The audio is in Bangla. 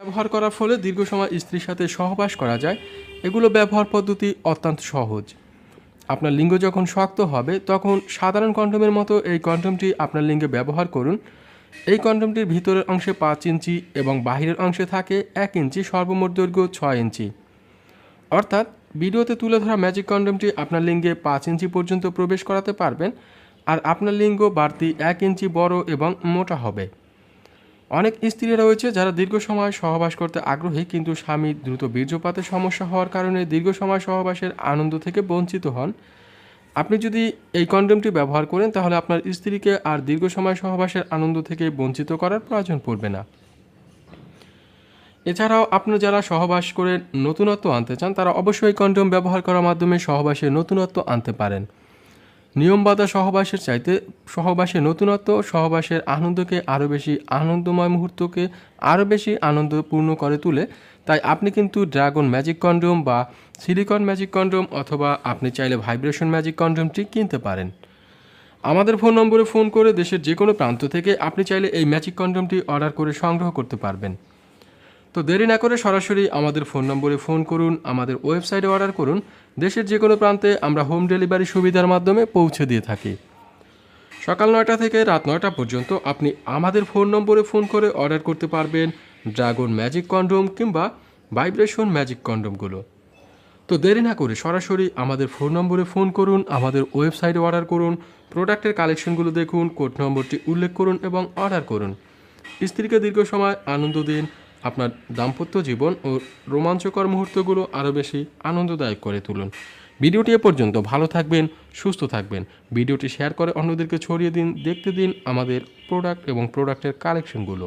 ব্যবহার করার ফলে দীর্ঘ সময় স্ত্রীর সাথে সহবাস করা যায়। এগুলো ব্যবহার পদ্ধতি অত্যন্ত সহজ। আপনার লিঙ্গ যখন শক্ত হবে, তখন সাধারণ কন্ডোমের মতো এই কন্ডোমটি আপনার লিঙ্গে ব্যবহার করুন। এই কন্ডোমটির ভিতরের অংশে পাঁচ ইঞ্চি এবং বাহিরের অংশে থাকে এক ইঞ্চি, সর্বমোট দৈর্ঘ্য ছয় ইঞ্চি। অর্থাৎ ভিডিওতে তুলে ধরা ম্যাজিক কন্ডোমটি আপনার লিঙ্গে পাঁচ ইঞ্চি পর্যন্ত প্রবেশ করাতে পারবেন। আর আপনার লিঙ্গ বাড়তি এক ইঞ্চি বড় এবং মোটা হবে। অনেক স্ত্রী রয়েছে যারা দীর্ঘ সময় সহবাস করতে আগ্রহী, কিন্তু স্বামী দ্রুত বীর্যপাতের সমস্যা হওয়ার কারণে দীর্ঘ সময় সহবাসের আনন্দ থেকে বঞ্চিত হন। আপনি যদি এই কন্ডোমটি ব্যবহার করেন, তাহলে আপনার স্ত্রীকে আর দীর্ঘ সময় সহবাসের আনন্দ থেকে বঞ্চিত করার প্রয়োজন পড়বে না। এছাড়াও আপনি যারা সহবাস করে নতুনত্ব আনতে চান, তারা অবশ্যই কন্ডোম ব্যবহার করার মাধ্যমে সহবাসে নতুনত্ব আনতে পারেন। নিয়মবাধা সহবাসের চাইতে সহবাসে নতুনত্ব, সহবাসের আনন্দকে আরও বেশি আনন্দময় মুহূর্তকে আরও বেশি আনন্দপূর্ণ করে তুলে। তাই আপনি কিন্তু ড্রাগন ম্যাজিক কন্ডোম বা সিলিকন ম্যাজিক কন্ডোম অথবা আপনি চাইলে ভাইব্রেশন ম্যাজিক কন্ডোমটি কিনতে পারেন। আমাদের ফোন নম্বরে ফোন করে দেশের যে কোনো প্রান্ত থেকে আপনি চাইলে এই ম্যাজিক কন্ডোমটি অর্ডার করে সংগ্রহ করতে পারবেন। তো দেরি না করে সরাসরি আমাদের ফোন নম্বরে ফোন করুন, আমাদের ওয়েবসাইটে অর্ডার করুন। দেশের যে কোনো প্রান্তে আমরা হোম ডেলিভারি সুবিধার মাধ্যমে পৌঁছে দিয়ে থাকি। সকাল নয়টা থেকে রাত নয়টা পর্যন্ত আপনি আমাদের ফোন নম্বরে ফোন করে অর্ডার করতে পারবেন ড্রাগন ম্যাজিক কন্ডোম কিংবা ভাইব্রেশন ম্যাজিক কন্ডোমগুলো। তো দেরি না করে সরাসরি আমাদের ফোন নম্বরে ফোন করুন, আমাদের ওয়েবসাইটে অর্ডার করুন, প্রোডাক্টের কালেকশনগুলো দেখুন, কোড নম্বরটি উল্লেখ করুন এবং অর্ডার করুন। স্ত্রীকে দীর্ঘ সময় আনন্দ দিন আপনার দাম্পত্য জীবন ও রোমাঞ্চকর মুহূর্তগুলো আরও বেশি আনন্দদায়ক করে তুলুন। ভিডিওটি এ পর্যন্ত ভালো থাকবেন, সুস্থ থাকবেন। ভিডিওটি শেয়ার করে অন্যদেরকে ছড়িয়ে দিন, দেখতে দিন আমাদের প্রোডাক্ট এবং প্রোডাক্টের কালেকশনগুলো।